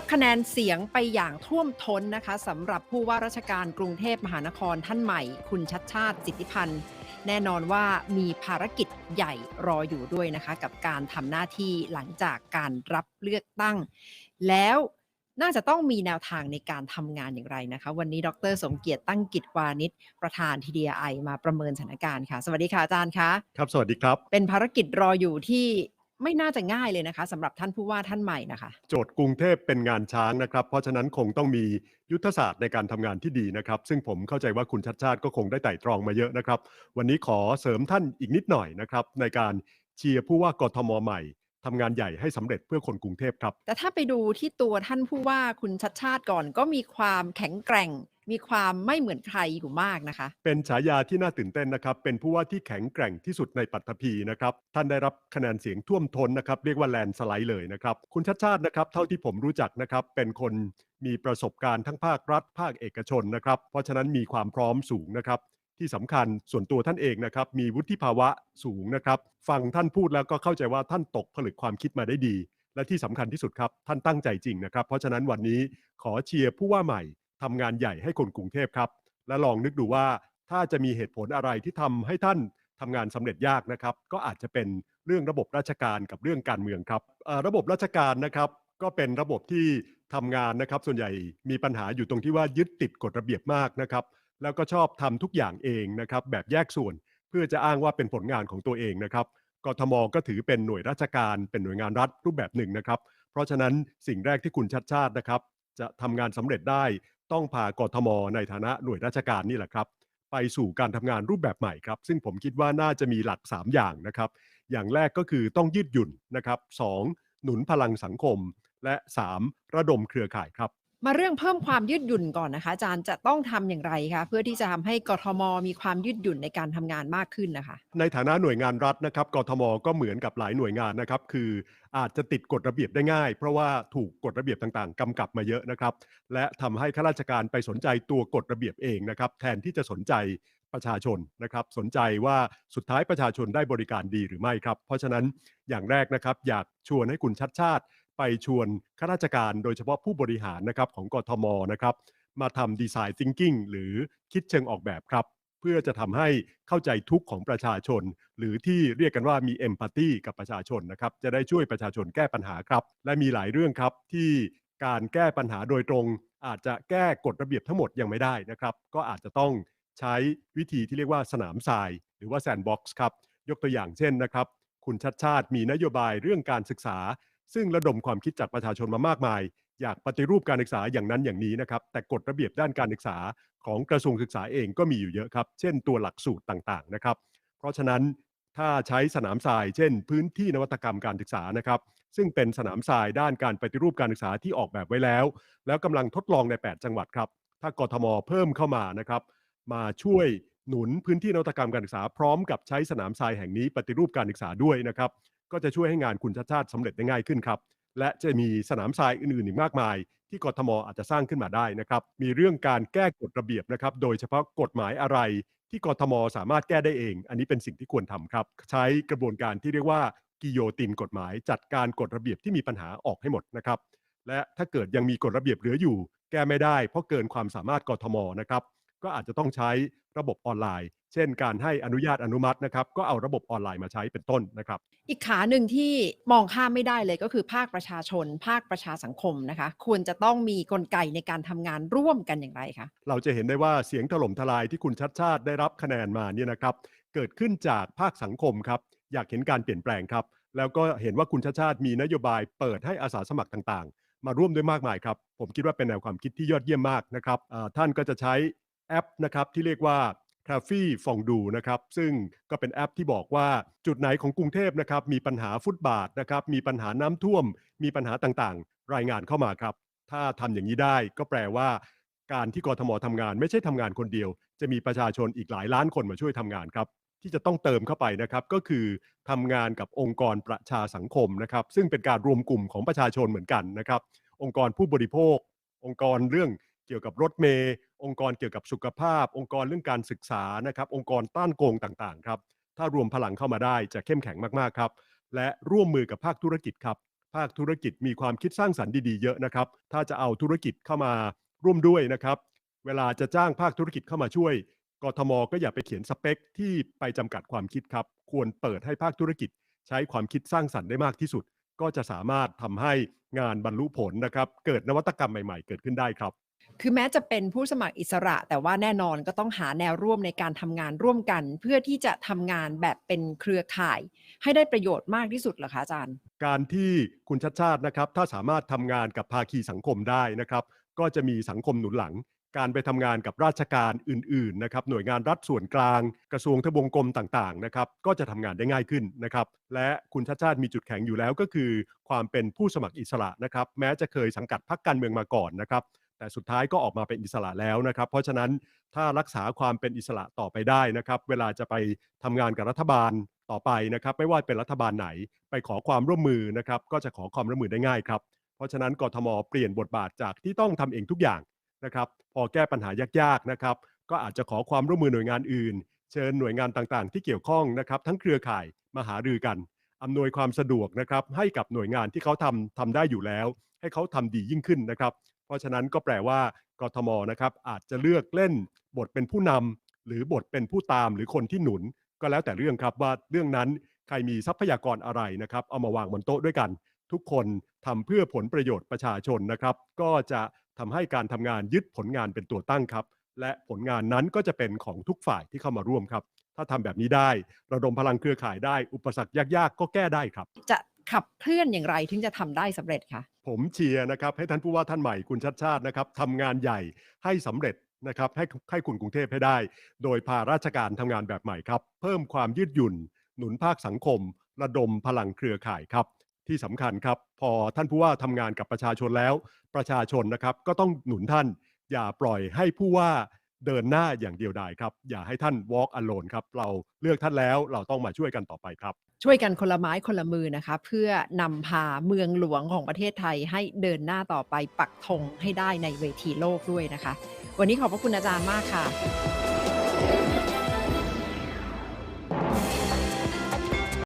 รับคะแนนเสียงไปอย่างท่วมท้นนะคะสำหรับผู้ว่าราชการกรุงเทพมหานครท่านใหม่ คุณชัดชาติสิทธิพันธ์ แน่นอนว่ามีภารกิจใหญ่รออยู่ด้วยนะคะ กับการทำหน้าที่หลังจากการรับเลือกตั้ง แล้วน่าจะต้องมีแนวทางในการทำงานอย่างไรนะคะ วันนี้ดร สมเกียรติตั้งกิจวานิชประธาน TDI มาประเมินสถานการณ์ค่ะ สวัสดีค่ะอาจารย์คะครับสวัสดีครับ เป็นภารกิจรออยู่ที่ ไม่น่าจะง่ายเลยนะคะสำหรับท่านผู้ว่าท่านใหม่นะคะ โจทย์กรุงเทพเป็นงานช้างนะครับ เพราะฉะนั้นคงต้องมียุทธศาสตร์ในการทำงานที่ดีนะครับ ซึ่งผมเข้าใจว่าคุณชัดชาติก็คงได้ไต่ตรองมาเยอะนะครับ วันนี้ขอเสริมท่านอีกนิดหน่อยนะครับ ในการเชียร์ผู้ว่ากทมใหม่ ทำงานใหญ่ให้สำเร็จเพื่อคนกรุงเทพครับ แต่ถ้าไปดูที่ตัวท่านผู้ว่าคุณชัดชาติก่อนก็มีความแข็งแกร่ง มีความไม่เหมือนใครอยู่มากนะคะ เป็นฉายาที่น่าตื่นเต้นนะครับ เป็นผู้ว่าที่แข็งแกร่งที่สุดในปัตตภีนะครับ ท่านได้รับคะแนนเสียงท่วมท้นนะครับ เรียกว่าแลนด์สไลด์เลยนะครับ คุณชัดชาตินะครับ เท่าที่ผมรู้จักนะครับ เป็นคนมีประสบการณ์ทั้งภาครัฐ ภาคเอกชนนะครับ เพราะฉะนั้นมีความพร้อมสูงนะครับ ที่สำคัญส่วนตัวท่านเองนะครับ มีวุฒิภาวะสูงนะครับ ฟังท่านพูดแล้วก็เข้าใจว่าท่านตกผลึกความคิดมาได้ดี และที่สำคัญที่สุดครับ ท่านตั้งใจจริงนะครับ เพราะฉะนั้นวันนี้ขอเชียร์ผู้ว่าใหม่ทำงานใหญ่ให้คนกรุงเทพครับ และลองนึกดูว่าถ้าจะมีเหตุผลอะไรที่ทำให้ท่านทำงานสำเร็จยากนะครับ ก็อาจจะเป็นเรื่องระบบราชการกับเรื่องการเมืองครับระบบราชการนะครับ ก็เป็นระบบที่ทำงานนะครับ ส่วนใหญ่มีปัญหาอยู่ตรงที่ว่ายึดติดกฎระเบียบมากนะครับ แล้วก็ชอบทำทุกอย่างเองนะครับแบบแยกส่วนเพื่อจะอ้างว่าเป็นผลงานของตัวเองนะครับกทมก็ถือเป็นหน่วยราชการเป็นหน่วยงานรัฐรูปแบบหนึ่งนะครับ เพราะฉะนั้นสิ่งแรกที่คุณชัดชาตินะครับ จะทำงานสำเร็จได้ต้องพากทม ในฐานะหน่วยราชการนี่แหละครับ ไปสู่การทำงานรูปแบบใหม่ครับ ซึ่งผมคิดว่าน่าจะมีหลัก 3 อย่างนะครับ อย่างแรกก็คือต้องยืดหยุ่นนะครับสองหนุนพลังสังคม และ 3 ระดมเครือข่ายครับ มาเรื่องเพิ่มความยืดหยุ่นก่อนนะคะอาจารย์จะต้องทำอย่างไรคะเพื่อที่จะทำให้กทมมีความยืดหยุ่นในการทำงานมากขึ้นนะคะ ในฐานะหน่วยงานรัฐนะครับกทมก็เหมือนกับหลายหน่วยงานนะครับคืออาจจะติดกฎระเบียบได้ง่าย เพราะว่าถูกกฎระเบียบต่างๆกำกับมาเยอะนะครับ และทำให้ข้าราชการไปสนใจตัวกฎระเบียบเองนะครับแทนที่จะสนใจประชาชนนะครับสนใจว่าสุดท้ายประชาชนได้บริการดีหรือไม่ครับ เพราะฉะนั้นอย่างแรกนะครับอยากชวนให้คุณชัดชาติ ไปชวนข้าราชการโดยเฉพาะผู้บริหารนะครับของกทมนะครับมาทำดีไซน์ thinking หรือคิดเชิงออกแบบครับ เพื่อจะทำให้เข้าใจทุกข์ของประชาชน หรือที่เรียกกันว่ามีเอมพัตตีกับประชาชนนะครับ จะได้ช่วยประชาชนแก้ปัญหาครับ และมีหลายเรื่องครับที่การแก้ปัญหาโดยตรง อาจจะแก้กฎระเบียบทั้งหมดยังไม่ได้นะครับ ก็อาจจะต้องใช้วิธีที่เรียกว่าสนามทราย หรือว่าแซนด์บ็อกซ์ครับ ยกตัวอย่างเช่นนะครับ คุณชัดชาติมีนโยบายเรื่องการศึกษา ซึ่งระดมความคิดจากประชาชนมามากมาย อยากปฏิรูปการศึกษาอย่างนั้นอย่างนี้นะครับ แต่กฎระเบียบด้านการศึกษาของกระทรวงศึกษาเองก็มีอยู่เยอะครับ เช่นตัวหลักสูตรต่างๆนะครับ เพราะฉะนั้นถ้าใช้สนามทราย เช่น พื้นที่นวัตกรรมการศึกษานะครับซึ่งเป็นสนามทรายด้านการปฏิรูปการศึกษาที่ออกแบบไว้แล้ว แล้วกำลังทดลองใน 8 จังหวัดครับ ถ้ากทมเพิ่มเข้ามานะครับ มาช่วย หนุนพื้นที่นวัตกรรมการศึกษา พร้อมกับใช้สนามทรายแห่งนี้ปฏิรูปการศึกษาด้วยนะครับ ก็จะช่วยให้งานคุณชาติชาติสำเร็จได้ง่ายขึ้นครับ และจะมีสนามทรายอื่นๆอีกมากมาย ที่กทมอาจจะสร้างขึ้นมาได้นะครับ มีเรื่องการแก้กฎระเบียบนะครับ โดยเฉพาะกฎหมายอะไรที่กทมสามารถแก้ได้เอง อันนี้เป็นสิ่งที่ควรทำครับ ใช้กระบวนการที่เรียกว่ากิโยตินกฎหมาย จัดการกฎระเบียบที่มีปัญหาออกให้หมดนะครับ และถ้าเกิดยังมีกฎระเบียบเหลืออยู่ แก้ไม่ได้ เพราะเกินความสามารถกทมนะครับ ก็อาจจะต้องใช้ระบบออนไลน์ เช่น การให้อนุญาตอนุมัตินะครับ ก็เอาระบบออนไลน์มาใช้เป็นต้นนะครับ อีกขาหนึ่งที่มองข้ามไม่ได้เลยก็คือภาคประชาชน ภาคประชาสังคมนะคะ ควรจะต้องมีกลไกในการทำงานร่วมกันอย่างไรคะ เราจะเห็นได้ว่าเสียงถล่มทลายที่คุณชัดชาติได้รับคะแนนมาเนี่ยนะครับ เกิดขึ้นจากภาคสังคมครับ อยากเห็นการเปลี่ยนแปลงครับ แล้วก็เห็นว่าคุณชัดชาติมีนโยบายเปิดให้อาสาสมัครต่างๆ มาร่วมด้วยมากมายครับ ผมคิดว่าเป็นแนวความคิดที่ยอดเยี่ยมมากนะครับอ่าท่านก็จะใช้ แอปนะครับที่เรียกว่า c a f e ฟองดูนะครับซึ่งก็เป็นแอปที่บอกว่าจุดไหนของกรุงเทพนะครับมีปัญหาฟุตบาทนะครับมีปัญหาน้ำท่วม มีปัญหาต่างๆ รายงานเข้ามาครับ ถ้าทำอย่างนี้ได้ก็แปลว่า การที่กรทมทำงาน ไม่ใช่ทำงานคนเดียว จะมีประชาชนอีกหลายล้านคนมาช่วยทำงานครับ ที่จะต้องเติมเข้าไปนะครับ ก็คือทำงานกับองค์กรประชาสังคมนะครับ ซึ่งเป็นการรวมกลุ่มของประชาชนเหมือนกันนะครับ องค์กรผู้บริโภค องค์กรเรื่อง เกี่ยวกับรถเมย์องค์กรเกี่ยวกับสุขภาพ องค์กรเรื่องการศึกษานะครับ องค์กรต้านโกงต่างๆครับถ้ารวมพลังเข้ามาได้จะเข้มแข็งมากๆครับและร่วมมือกับภาคธุรกิจครับ ภาคธุรกิจมีความคิดสร้างสรรค์ดีๆเยอะนะครับ ถ้าจะเอาธุรกิจเข้ามาร่วมด้วยนะครับ เวลาจะจ้างภาคธุรกิจเข้ามาช่วยกทมก็อย่าไปเขียนสเปคที่ไปจำกัดความคิดครับ ควรเปิดให้ภาคธุรกิจ ใช้ความคิดสร้างสรรค์ได้มากที่สุด ก็จะสามารถทำให้งานบรรลุผลนะครับ เกิดนวัตกรรมใหม่ๆ เกิดขึ้นได้ครับ คือแม้จะเป็นผู้สมัครอิสระ แต่ว่าแน่นอนก็ต้องหาแนวร่วมในการทำงานร่วมกัน เพื่อที่จะทำงานแบบเป็นเครือข่าย ให้ได้ประโยชน์มากที่สุดเหรอคะอาจารย์ การที่คุณชัดชาตินะครับ ถ้าสามารถทำงานกับภาคีสังคมได้นะครับ ก็จะมีสังคมหนุนหลัง การไปทำงานกับราชการอื่นๆนะครับหน่วยงานรัฐส่วนกลาง กระทรวงทบวงกรมต่างๆนะครับก็จะทำงานได้ง่ายขึ้นนะครับ และคุณชัดชาติมีจุดแข็งอยู่แล้วก็คือ ความเป็นผู้สมัครอิสระนะครับ แม้จะเคยสังกัดพรรคการเมืองมาก่อนนะครับ แต่สุดท้ายก็ออกมาเป็นอิสระแล้วนะครับ เพราะฉะนั้นถ้ารักษาความเป็นอิสระต่อไปได้นะครับ เวลาจะไปทำงานกับรัฐบาลต่อไปนะครับ ไม่ว่าเป็นรัฐบาลไหน ไปขอความร่วมมือนะครับ ก็จะขอความร่วมมือได้ง่ายครับ เพราะฉะนั้นกทมเปลี่ยนบทบาทจากที่ต้องทำเองทุกอย่างนะครับ พอแก้ปัญหายากๆนะครับ ก็อาจจะขอความร่วมมือหน่วยงานอื่น เชิญหน่วยงานต่างๆ ที่เกี่ยวข้องนะครับ ทั้งเครือข่ายมาหารือกันอำนวยความสะดวกนะครับให้กับหน่วยงานที่เขาทำทำได้อยู่แล้ว ให้เขาทำดียิ่งขึ้นนะครับ เพราะฉะนั้นก็แปลว่ากทมนะครับอาจจะเลือกเล่นบทเป็นผู้นำหรือบทเป็นผู้ตามหรือคนที่หนุน ก็แล้วแต่เรื่องครับว่าเรื่องนั้นใครมีทรัพยากรอะไรนะครับ เอามาวางบนโต๊ะด้วยกัน ทุกคนทำเพื่อผลประโยชน์ประชาชนนะครับ ก็จะทำให้การทำงานยึดผลงานเป็นตัวตั้งครับ และผลงานนั้นก็จะเป็นของทุกฝ่ายที่เข้ามาร่วมครับ ถ้าทำแบบนี้ได้ ระดมพลังเครือข่ายได้ อุปสรรคยากๆ ก็แก้ได้ครับ จะ ขับเคลื่อนอย่างไรถึงจะทำได้สำเร็จคะผมเชียร์นะครับให้ท่านผู้ว่าท่านใหม่คุณชัดชาตินะครับทำงานใหญ่ให้สำเร็จนะครับให้ให้คุณกรุงเทพให้ได้ โดยพาราชการทำงานแบบใหม่ครับ เพิ่มความยืดหยุ่น หนุนภาคสังคม ระดมพลังเครือข่ายครับ ที่สำคัญครับ พอท่านผู้ว่าทำงานกับประชาชนแล้ว ประชาชนนะครับก็ต้องหนุนท่าน อย่าปล่อยให้ผู้ว่า เดินหน้าอย่างเดียวดายครับ อย่าให้ท่าน walk alone ครับ เราเลือกท่านแล้วเราต้องมาช่วยกันต่อไปครับ ช่วยกันคนละไม้คนละมือนะคะ เพื่อนำพาเมืองหลวงของประเทศไทยให้เดินหน้าต่อไปปักธงให้ได้ในเวทีโลกด้วยนะคะ วันนี้ขอบพระคุณอาจารย์มากค่ะ